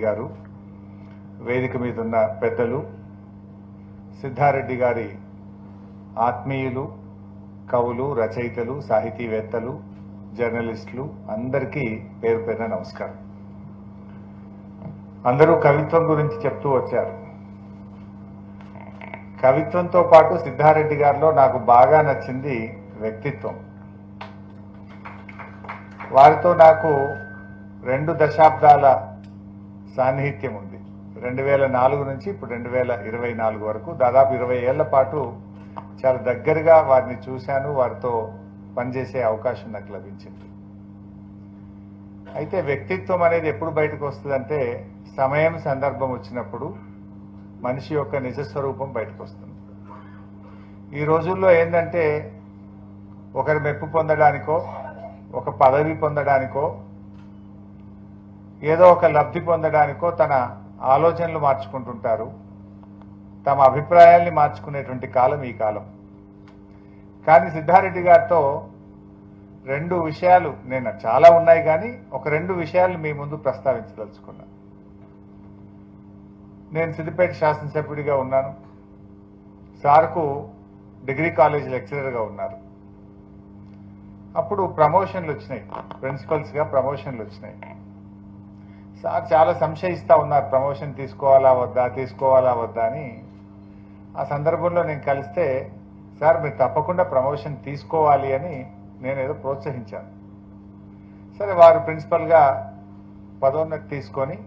గారు వేదిక మీద ఉన్న పెద్దలు సిద్ధారెడ్డి గారి ఆత్మీయులు కవులు రచయితలు సాహితీవేత్తలు జర్నలిస్టులు అందరికీ పేరు పేరున నమస్కారం. అందరూ కవిత్వం గురించి చెప్తూ వచ్చారు. కవిత్వంతో పాటు సిద్ధారెడ్డి గారిలో నాకు బాగా నచ్చింది వ్యక్తిత్వం. వారితో నాకు రెండు దశాబ్దాల సాన్నిహిత్యం ఉంది. రెండు వేల నాలుగు నుంచి ఇప్పుడు రెండు వేల ఇరవై నాలుగు వరకు దాదాపు ఇరవై ఏళ్ళ పాటు చాలా దగ్గరగా వారిని చూశాను వారితో పనిచేసే అవకాశం నాకు లభించింది. అయితే వ్యక్తిత్వం అనేది ఎప్పుడు బయటకు వస్తుందంటే సమయం సందర్భం వచ్చినప్పుడు మనిషి యొక్క నిజ స్వరూపం బయటకు వస్తుంది. ఈ రోజుల్లో ఏంటంటే ఒకరి మెప్పు పొందడానికో ఒక పదవి పొందడానికో ఏదో ఒక లబ్ధి పొందడానికో తన ఆలోచనలు మార్చుకుంటుంటారు. తమ అభిప్రాయాల్ని మార్చుకునేటువంటి కాలం ఈ కాలం. కానీ సిద్ధారెడ్డి గారితో రెండు విషయాలు నేను చాలా ఉన్నాయి కానీ ఒక రెండు విషయాలు మీ ముందు ప్రస్తావించదలుచుకున్నా. నేను సిద్దిపేట శాసనసభ్యుడిగా ఉన్నాను. సార్కు డిగ్రీ కాలేజ్ లెక్చరర్గా ఉన్నారు. అప్పుడు ప్రమోషన్లు వచ్చినాయి. ప్రిన్సిపల్స్గా ప్రమోషన్లు వచ్చినాయి. సార్ చాలా సంశయిస్తా ఉన్నారు. ప్రమోషన్ తీసుకోవాలా వద్దా తీసుకోవాలా వద్దా అని. ఆ సందర్భంలో నేను కలిస్తే సార్ మీరు తప్పకుండా ప్రమోషన్ తీసుకోవాలి అని నేను ఏదో ప్రోత్సహించాను. సరే వారు ప్రిన్సిపల్గా పదోన్నతి తీసుకొని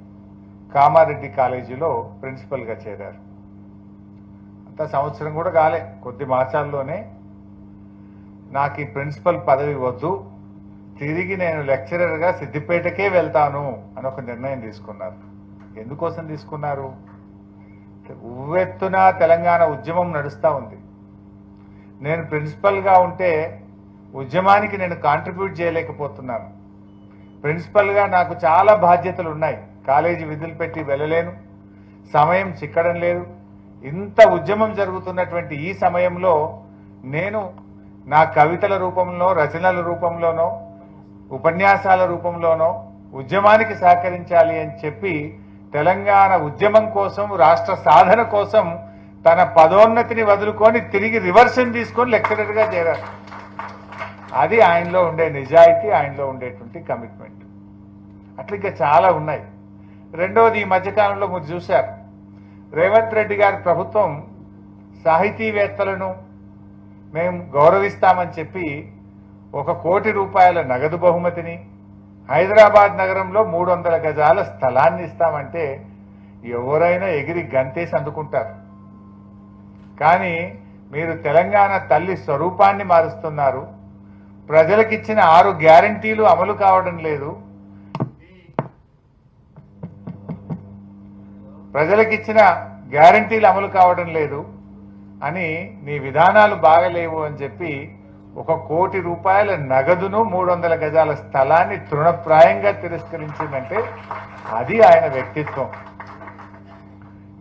కామారెడ్డి కాలేజీలో ప్రిన్సిపల్గా చేరారు. అంత సంవత్సరం కూడా కాలే కొద్ది మాసాల్లోనే. నాకు ఈ ప్రిన్సిపల్ పదవి వద్దు తిరిగి నేను లెక్చరర్గా సిద్దిపేటకే వెళ్తాను అని ఒక నిర్ణయం తీసుకున్నారు. ఎందుకోసం తీసుకున్నారు? ఉవ్వెత్తున తెలంగాణ ఉద్యమం నడుస్తూ ఉంది. నేను ప్రిన్సిపల్గా ఉంటే ఉద్యమానికి నేను కాంట్రిబ్యూట్ చేయలేకపోతున్నాను. ప్రిన్సిపల్గా నాకు చాలా బాధ్యతలు ఉన్నాయి కాలేజీ విధులు పెట్టి వెళ్ళలేను. సమయం చిక్కడం లేదు. ఇంత ఉద్యమం జరుగుతున్నటువంటి ఈ సమయంలో నేను నా కవితల రూపంలో రచనల రూపంలోనో ఉపన్యాసాల రూపంలోనో ఉద్యమానికి సహకరించాలి అని చెప్పి తెలంగాణ ఉద్యమం కోసం రాష్ట్ర సాధన కోసం తన పదోన్నతిని వదులుకొని తిరిగి రివర్షన్ తీసుకొని లెక్చరర్గా చేరారు. అది ఆయనలో ఉండే నిజాయితీ ఆయనలో ఉండేటువంటి కమిట్మెంట్ అట్లా ఇంకా చాలా ఉన్నాయి. రెండవది ఈ మధ్యకాలంలో మీరు చూశారు. రేవంత్ రెడ్డి గారి ప్రభుత్వం సాహితీవేత్తలను మేము గౌరవిస్తామని చెప్పి ఒక కోటి రూపాయల నగదు బహుమతిని హైదరాబాద్ నగరంలో మూడు వందల గజాల స్థలాన్ని ఇస్తామంటే ఎవరైనా ఎగిరి గంతేసి అందుకుంటారు. కానీ మీరు తెలంగాణ తల్లి స్వరూపాన్ని మారుస్తున్నారు. ప్రజలకిచ్చిన ఆరు గ్యారంటీలు అమలు కావడం లేదు. ప్రజలకిచ్చిన గ్యారంటీలు అమలు కావడం లేదు అని నీ విధానాలు బాగలేవు అని చెప్పి ఒక కోటి రూపాయల నగదును మూడు వందల గజాల స్థలాన్ని తృణప్రాయంగా తిరస్కరించిందంటే అది ఆయన వ్యక్తిత్వం.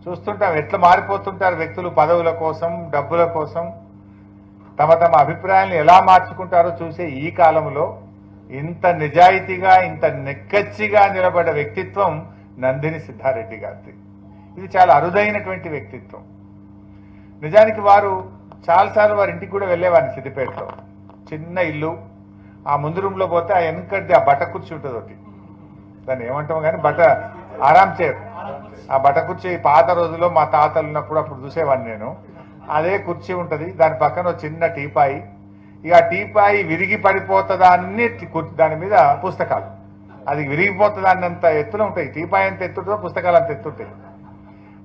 చూస్తుంటాం ఎట్లా మారిపోతుంటారు వ్యక్తులు పదవుల కోసం డబ్బుల కోసం. తమ తమ అభిప్రాయాలను ఎలా మార్చుకుంటారో చూసే ఈ కాలంలో ఇంత నిజాయితీగా ఇంత నిక్కచ్చిగా నిలబడ్డ వ్యక్తిత్వం నందిని సిద్ధారెడ్డి గారిది. ఇది చాలా అరుదైనటువంటి వ్యక్తిత్వం. నిజానికి వారు చాలాసార్లు వారి ఇంటికి కూడా వెళ్ళేవాడిని సిద్దిపేటలో. చిన్న ఇల్లు. ఆ ముందు రూమ్లో పోతే ఆ వెనకటిది ఆ బట్ట కుర్చీ ఉంటుంది ఒకటి. దాన్ని ఏమంటాం కానీ బట్ట ఆరామ్ చైర్. ఆ బట్ట కుర్చీ పాత రోజుల్లో మా తాతలు ఉన్నప్పుడు అప్పుడు చూసేవాడిని నేను. అదే కుర్చీ ఉంటుంది. దాని పక్కన చిన్న టీపాయి. ఇక టీపాయి విరిగి పడిపోతుందా అన్ని దాని మీద పుస్తకాలు. అది విరిగిపోతుందా అన్నంత ఎత్తున ఉంటాయి. టీపాయి ఎంత ఎత్తుంటుందో పుస్తకాలు అంత ఎత్తుంటాయి.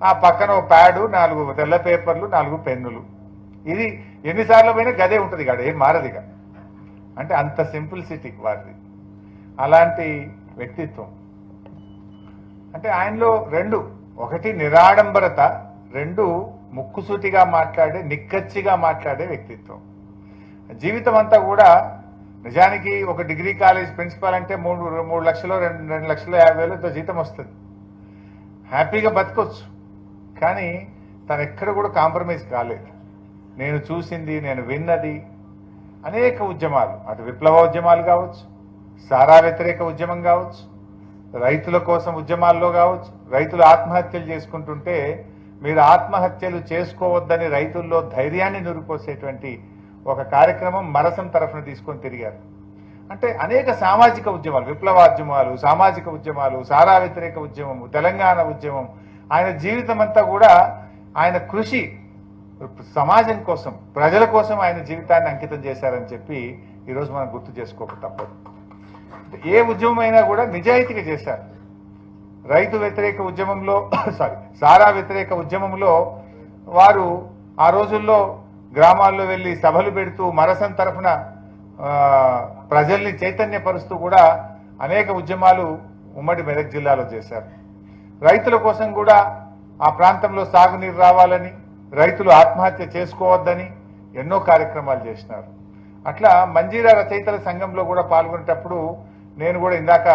ఆ పక్కన ఒక ప్యాడు నాలుగు తెల్ల పేపర్లు నాలుగు పెన్నులు. ఇది ఎన్నిసార్లు పోయినా గదే ఉంటుంది కాడ ఏం మారదు ఇక అంటే అంత సింపుల్సిటీ వారిది. అలాంటి వ్యక్తిత్వం. అంటే ఆయనలో రెండు ఒకటి నిరాడంబరత రెండు ముక్కుసూటిగా మాట్లాడే నిక్కచ్చిగా మాట్లాడే వ్యక్తిత్వం. జీవితం అంతా కూడా నిజానికి ఒక డిగ్రీ కాలేజ్ ప్రిన్సిపాల్ అంటే మూడు మూడు లక్షలు రెండు రెండు లక్షల యాభై వేలతో జీతం వస్తుంది. హ్యాపీగా బతకొచ్చు. కానీ తను ఎక్కడ కూడా కాంప్రమైజ్ కాలేదు. నేను చూసింది నేను విన్నది అనేక ఉద్యమాలు. అటు విప్లవ ఉద్యమాలు కావచ్చు సారా వ్యతిరేక ఉద్యమం కావచ్చు రైతుల కోసం ఉద్యమాల్లో కావచ్చు రైతులు ఆత్మహత్యలు చేసుకుంటుంటే మీరు ఆత్మహత్యలు చేసుకోవద్దని రైతుల్లో ధైర్యాన్ని నిరుపోసేటువంటి ఒక కార్యక్రమం మరసం తరఫున తీసుకొని తిరిగారు. అంటే అనేక సామాజిక ఉద్యమాలు విప్లవాద్యమాలు సామాజిక ఉద్యమాలు సారా వ్యతిరేక ఉద్యమము తెలంగాణ ఉద్యమం ఆయన జీవితం అంతా కూడా ఆయన కృషి సమాజం కోసం ప్రజల కోసం ఆయన జీవితాన్ని అంకితం చేశారని చెప్పి ఈరోజు మనం గుర్తు చేసుకోక తప్పదు. ఏ ఉద్యమం అయినా కూడా నిజాయితీగా చేశారు. రైతు వ్యతిరేక ఉద్యమంలో సారీ సారా వ్యతిరేక ఉద్యమంలో వారు ఆ రోజుల్లో గ్రామాల్లో వెళ్ళి సభలు పెడుతూ మరసం తరఫున ప్రజల్ని చైతన్యపరుస్తూ కూడా అనేక ఉద్యమాలు ఉమ్మడి మెదక్ జిల్లాలో చేశారు. రైతుల కోసం కూడా ఆ ప్రాంతంలో సాగునీరు రావాలని రైతులు ఆత్మహత్య చేసుకోవద్దని ఎన్నో కార్యక్రమాలు చేసినారు. అట్లా మంజీరా రచయితల సంఘంలో కూడా పాల్గొనేటప్పుడు నేను కూడా ఇందాక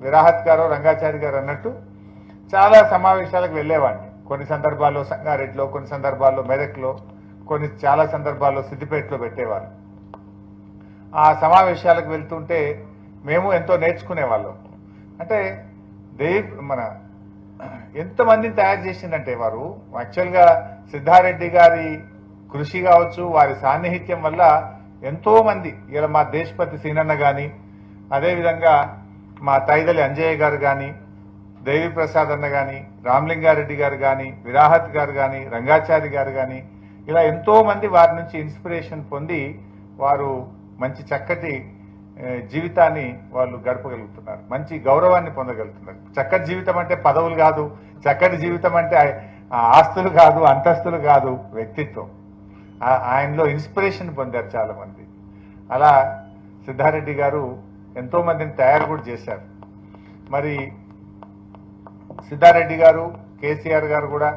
విరాహత్ గారు రంగాచారి గారు అన్నట్టు చాలా సమావేశాలకు వెళ్ళేవాడిని. కొన్ని సందర్భాల్లో సంగారెడ్డిలో కొన్ని సందర్భాల్లో మెదక్లో కొన్ని చాలా సందర్భాల్లో సిద్దిపేటలో పెట్టేవారు. ఆ సమావేశాలకు వెళ్తుంటే మేము ఎంతో నేర్చుకునేవాళ్ళం. అంటే దేవ్ మన ఎంతమందిని తయారు చేసిందంటే వారు యాక్చువల్గా సిద్ధారెడ్డి గారి కృషి కావచ్చు వారి సాన్నిహిత్యం వల్ల ఎంతో మంది ఇలా మా దేశపతి సీనన్న కానీ అదేవిధంగా మా తైదలి అంజయ్య గారు కానీ దేవిప్రసాద్ అన్న కానీ రామలింగారెడ్డి గారు కానీ విరాహత్ గారు కానీ రంగాచారి గారు కానీ ఇలా ఎంతో మంది వారి నుంచి ఇన్స్పిరేషన్ పొంది వారు మంచి చక్కటి జీవితాన్ని వాళ్ళు గడపగలుగుతున్నారు. మంచి గౌరవాన్ని పొందగలుగుతున్నారు. చక్కటి జీవితం అంటే పదవులు కాదు చక్కటి జీవితం అంటే ఆస్తులు కాదు అంతస్తులు కాదు వ్యక్తిత్వం. ఆయనలో ఇన్స్పిరేషన్ పొందారు చాలామంది. అలా సిద్ధారెడ్డి గారు ఎంతో మందిని తయారు కూడా చేశారు. మరి సిద్ధారెడ్డి గారు కేసీఆర్ గారు కూడా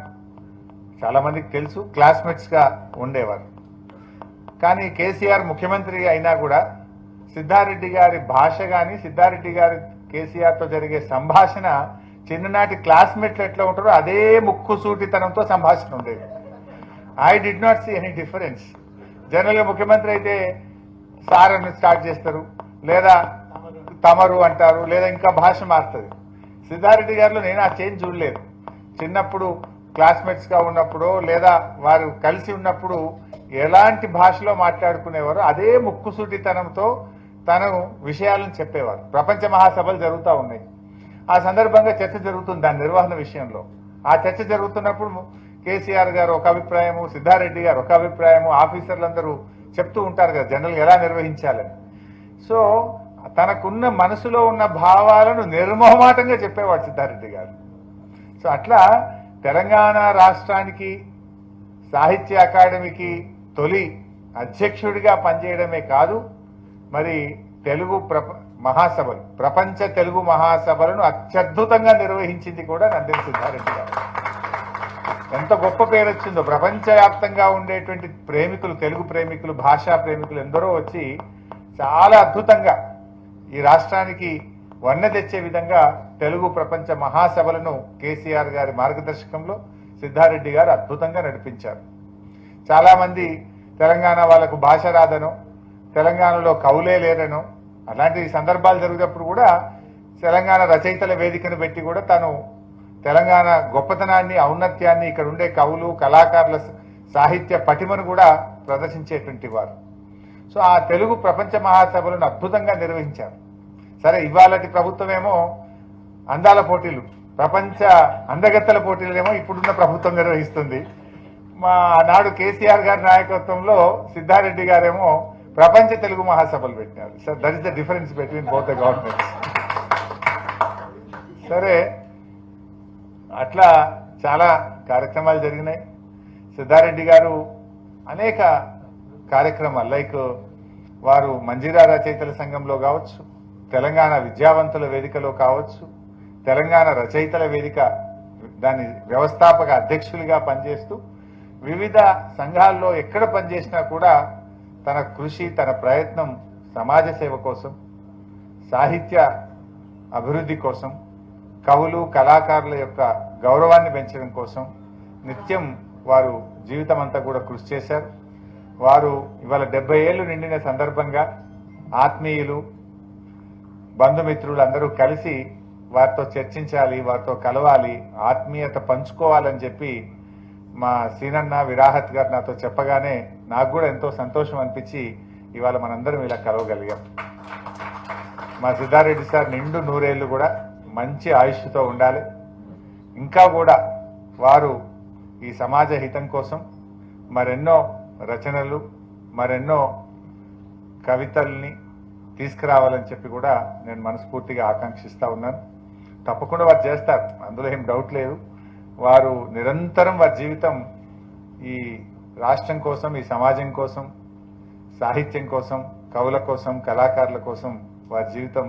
చాలామందికి తెలుసు క్లాస్మేట్స్గా ఉండేవారు. కానీ కేసీఆర్ ముఖ్యమంత్రి అయినా కూడా సిద్ధారెడ్డి గారి భాష కానీ సిద్ధారెడ్డి గారి కేసీఆర్తో జరిగే సంభాషణ చిన్ననాటి క్లాస్మేట్లు ఎట్లా ఉంటారో అదే ముక్కు సూటితనంతో సంభాషణ ఉండేది. I did not see any difference జనరల్గా ముఖ్యమంత్రి అయితే సార్ అని స్టార్ట్ చేస్తారు లేదా తమరు అంటారు లేదా ఇంకా భాష మారుతుంది. సిద్ధారెడ్డి గారిలో నేను ఆ చేంజ్ చూడలేదు. చిన్నప్పుడు క్లాస్మేట్స్గా ఉన్నప్పుడు లేదా వారు కలిసి ఉన్నప్పుడు ఎలాంటి భాషలో మాట్లాడుకునేవారో అదే ముక్కుసూటితనంతో తను విషయాలను చెప్పేవారు. ప్రపంచ మహాసభలు జరుగుతూ ఉన్నాయి. ఆ సందర్భంగా చర్చ జరుగుతుంది దాని నిర్వహణ విషయంలో. ఆ చర్చ జరుగుతున్నప్పుడు కేసీఆర్ గారు ఒక అభిప్రాయము సిద్ధారెడ్డి గారు ఒక అభిప్రాయము ఆఫీసర్లందరూ చెప్తూ ఉంటారు కదా జనరల్ ఎలా నిర్వహించాలని. సో తనకున్న మనసులో ఉన్న భావాలను నిర్మోహమాటంగా చెప్పేవాడు సిద్ధారెడ్డి గారు. సో అట్లా తెలంగాణ రాష్ట్రానికి సాహిత్య అకాడమీకి తొలి అధ్యక్షుడిగా పనిచేయడమే కాదు మరి తెలుగు ప్రప మహాసభలు ప్రపంచ తెలుగు మహాసభలను అత్యద్భుతంగా నిర్వహించింది కూడా నందిని సిద్ధారెడ్డి గారు. ఎంత గొప్ప పేరు వచ్చిందో ప్రపంచవ్యాప్తంగా ఉండేటువంటి ప్రేమికులు తెలుగు ప్రేమికులు భాషా ప్రేమికులు ఎందరో వచ్చి చాలా అద్భుతంగా ఈ రాష్ట్రానికి వన్నె తెచ్చే విధంగా తెలుగు ప్రపంచ మహాసభలను కేసీఆర్ గారి మార్గదర్శకంలో సిద్ధారెడ్డి గారు అద్భుతంగా నడిపించారు. చాలామంది తెలంగాణ వాళ్ళకు భాష రాదనో తెలంగాణలో కవులే లేరనో అలాంటి సందర్భాలు జరిగినప్పుడు కూడా తెలంగాణ రచయితల వేదికను పెట్టి కూడా తాను తెలంగాణ గొప్పతనాన్ని ఔన్నత్యాన్ని ఇక్కడ ఉండే కవులు కళాకారుల సాహిత్య పటిమను కూడా ప్రదర్శించేటువంటి వారు. సో ఆ తెలుగు ప్రపంచ మహాసభలను అద్భుతంగా నిర్వహించారు. సరే ఇవాళటి ప్రభుత్వమేమో అందాల పోటీలు ప్రపంచ అందగత్తల పోటీలనేమో ఇప్పుడున్న ప్రభుత్వం నిర్వహిస్తుంది. మా నాడు కేసీఆర్ గారి నాయకత్వంలో సిద్ధారెడ్డి గారేమో ప్రపంచ తెలుగు మహాసభలు పెట్టినారు. Sir that is the difference between both the governments సరే అట్లా చాలా కార్యక్రమాలు జరిగినాయి. సిద్ధారెడ్డి గారు అనేక కార్యక్రమాలు లైక్ వారు మంజీరా రచయితల సంఘంలో కావచ్చు తెలంగాణ విద్యావంతుల వేదికలో కావచ్చు తెలంగాణ రచయితల వేదిక దాని వ్యవస్థాపక అధ్యక్షులుగా పనిచేస్తూ వివిధ సంఘాల్లో ఎక్కడ పనిచేసినా కూడా తన కృషి తన ప్రయత్నం సమాజ సేవ కోసం సాహిత్య అభివృద్ధి కోసం కవులు కళాకారుల యొక్క గౌరవాన్ని పెంచడం కోసం నిత్యం వారు జీవితం అంతా కూడా కృషి చేశారు. వారు ఇవాళ డెబ్బై ఏళ్ళు నిండిన సందర్భంగా ఆత్మీయులు బంధుమిత్రులు అందరూ కలిసి వారితో చర్చించాలి వారితో కలవాలి ఆత్మీయత పంచుకోవాలని చెప్పి మా సీనన్న విరాహత్ గారు నాతో చెప్పగానే నాకు కూడా ఎంతో సంతోషం అనిపించి ఇవాళ మనందరం ఇలా కలవగలిగాం. మా సిద్ధారెడ్డి సార్ నిండు నూరేళ్ళు కూడా మంచి ఆయుష్తో ఉండాలి. ఇంకా కూడా వారు ఈ సమాజ హితం కోసం మరెన్నో రచనలు మరెన్నో కవితల్ని తీసుకురావాలని చెప్పి కూడా నేను మనస్ఫూర్తిగా ఆకాంక్షిస్తూ ఉన్నాను. తప్పకుండా వారు చేస్తారు అందులో ఏం డౌట్ లేదు. వారు నిరంతరం వారి జీవితం ఈ రాష్ట్రం కోసం ఈ సమాజం కోసం సాహిత్యం కోసం కవుల కోసం కళాకారుల కోసం వారి జీవితం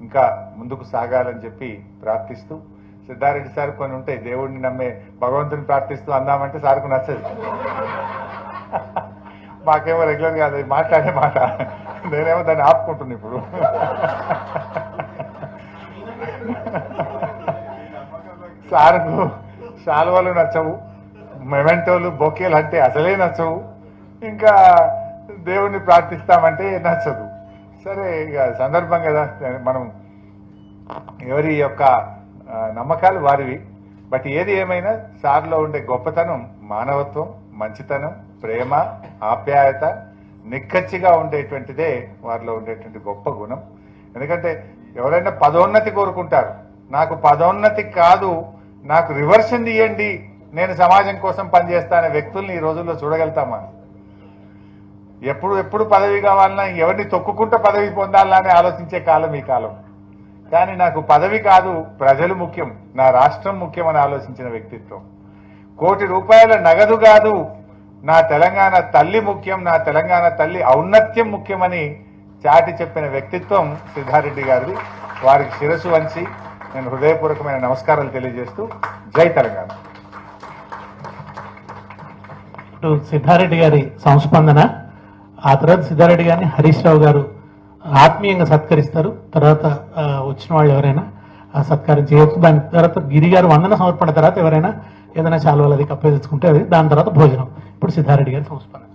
ఇంకా ముందుకు సాగాలని చెప్పి ప్రార్థిస్తూ సిద్ధారెడ్డి సార్ కొన్ని ఉంటాయి దేవుడిని నమ్మే భగవంతుని ప్రార్థిస్తూ అందామంటే సార్కు నచ్చదు. మాకేమో రెగ్యులర్ కాదు అది మాట్లాడే మాట. నేనేమో దాన్ని ఆపుకుంటున్నా ఇప్పుడు. సార్కు శాల్వాలు నచ్చవు మెమెంటోలు బొకేలు అంటే అసలే నచ్చవు. ఇంకా దేవుణ్ణి ప్రార్థిస్తామంటే నచ్చదు. సరే ఇక సందర్భం కదా. మనం ఎవరి యొక్క నమ్మకాలు వారివి. బట్ ఏది ఏమైనా సార్లో ఉండే గొప్పతనం మానవత్వం మంచితనం ప్రేమ ఆప్యాయత నిక్కచ్చిగా ఉండేటువంటిదే వారిలో ఉండేటువంటి గొప్ప గుణం. ఎందుకంటే ఎవరైనా పదోన్నతి కోరుకుంటారు. నాకు పదోన్నతి కాదు నాకు రివర్షన్ ఇవ్వండి నేను సమాజం కోసం పనిచేస్తానే వ్యక్తుల్ని ఈ రోజుల్లో చూడగలుగుతామా? ఎప్పుడు ఎప్పుడు పదవి కావాలన్నా ఎవరిని తొక్కుకుంటూ పదవి పొందాలని అని ఆలోచించే కాలం ఈ కాలం. కానీ నాకు పదవి కాదు ప్రజలు ముఖ్యం నా రాష్ట్రం ముఖ్యమని ఆలోచించిన వ్యక్తిత్వం. కోటి రూపాయల నగదు కాదు నా తెలంగాణ తల్లి ముఖ్యం నా తెలంగాణ తల్లి ఔన్నత్యం ముఖ్యమని చాటి చెప్పిన వ్యక్తిత్వం సిద్ధారెడ్డి గారిది. వారికి శిరసు వంచి నేను హృదయపూర్వకమైన నమస్కారాలు తెలియజేస్తూ జై తెలంగాణ. ఇప్పుడు సిద్ధారెడ్డి గారి సంస్పందన ఆ తర్వాత సిద్ధారెడ్డి గారిని హరీష్ రావు గారు ఆత్మీయంగా సత్కరిస్తారు. తర్వాత వచ్చిన వాళ్ళు ఎవరైనా ఆ సత్కారం చేయొచ్చు. దాని తర్వాత గిరి గారు వందన సమర్పణ తర్వాత ఎవరైనా ఏదైనా చాలు అది కప్పేసుకుంటే అది దాని తర్వాత భోజనం. ఇప్పుడు సిద్ధారెడ్డి గారి సంస్పందన.